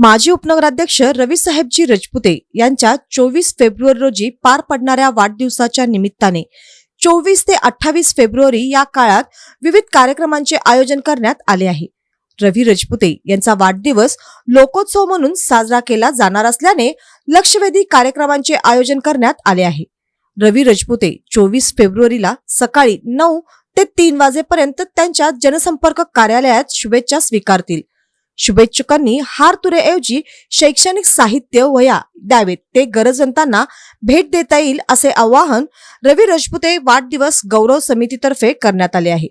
माजी उपनगराध्यक्ष रवीसाहेबजी रजपुते यांच्या चोवीस फेब्रुवारी रोजी पार पडणाऱ्या वाढदिवसाच्या निमित्ताने चोवीस ते अठ्ठावीस फेब्रुवारी या काळात विविध कार्यक्रमांचे आयोजन करण्यात आले आहे. रवी रजपुते यांचा वाढदिवस लोकोत्सव म्हणून साजरा केला जाणार असल्याने लक्षवेधी कार्यक्रमांचे आयोजन करण्यात आले आहे. रवी रजपुते चोवीस फेब्रुवारीला सकाळी नऊ ते तीन वाजेपर्यंत त्यांच्या जनसंपर्क कार्यालयात शुभेच्छा स्वीकारतील. शुभेच्छुकांनी हार तुरेऐवजी शैक्षणिक साहित्य वया द्यावेत. ते गरजवंतांना भेट देता येईल असे आवाहन रवी रजपुते वाढदिवस गौरव समितीतर्फे करण्यात आले आहे.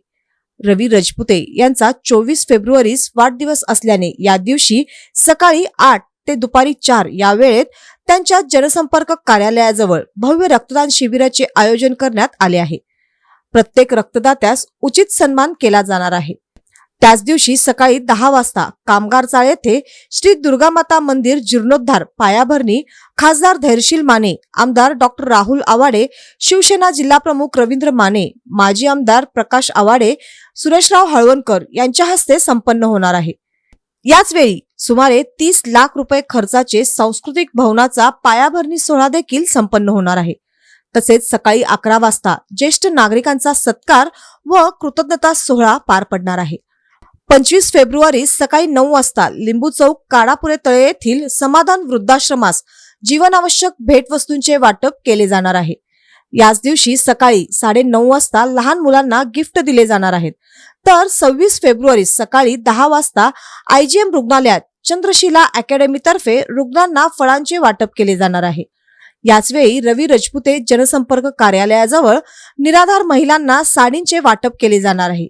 रवी रजपुते यांचा चोवीस फेब्रुवारीस वाढदिवस असल्याने या दिवशी सकाळी आठ ते दुपारी चार या वेळेत त्यांच्या जनसंपर्क कार्यालयाजवळ भव्य रक्तदान शिबिराचे आयोजन करण्यात आले आहे. प्रत्येक रक्तदात्यास उचित सन्मान केला जाणार आहे. त्याच दिवशी सकाळी दहा वाजता कामगार चाळ येथे श्री दुर्गामाता मंदिर जीर्णोद्धार पायाभरणी खासदार धैर्यशील माने आमदार डॉक्टर राहुल आवाडे शिवसेना जिल्हाप्रमुख रवींद्र माने माजी आमदार प्रकाश आवाडे सुरेशराव हळवणकर यांच्या हस्ते संपन्न होणार आहे. याच वेळी सुमारे तीस लाख रुपये खर्चाचे सांस्कृतिक भवनाचा पायाभरणी सोहळा देखील संपन्न होणार आहे. तसेच सकाळी अकरा वाजता ज्येष्ठ नागरिकांचा सत्कार व कृतज्ञता सोहळा पार पडणार आहे. पंचवीस फेब्रुवारी सकाळी नऊ वाजता लिंबू चौक काडापुरे तळे येथील समाधान वृद्धाश्रमास जीवनावश्यक भेटवस्तूंचे वाटप केले जाणार आहे. याच दिवशी सकाळी साडे नऊ वाजता लहान मुलांना गिफ्ट दिले जाणार आहेत. तर सव्वीस फेब्रुवारी सकाळी दहा वाजता आयजीएम रुग्णालयात चंद्रशिला अकॅडमीतर्फे रुग्णांना फळांचे वाटप केले जाणार आहे. याचवेळी रवी रजपुते जनसंपर्क कार्यालयाजवळ निराधार महिलांना साडींचे वाटप केले जाणार आहे.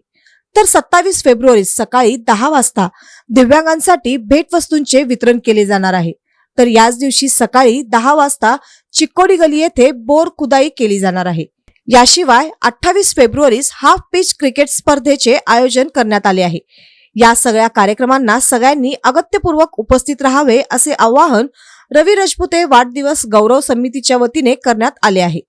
तर सत्तावीस फेब्रुवारी सकाळी दहा वाजता दिव्यांगांसाठी भेटवस्तूंचे वितरण केले जाणार आहे. तर याच दिवशी सकाळी दहा वाजता चिकोडी गली येथे बोर खुदाई केली जाणार आहे. याशिवाय अठ्ठावीस फेब्रुवारीस हाफ पिच क्रिकेट स्पर्धेचे आयोजन करण्यात आले आहे. या सगळ्या कार्यक्रमांना सगळ्यांनी अगत्यपूर्वक उपस्थित राहावे असे आवाहन रवी रजपुते वाढदिवस गौरव समितीच्या वतीने करण्यात आले आहे.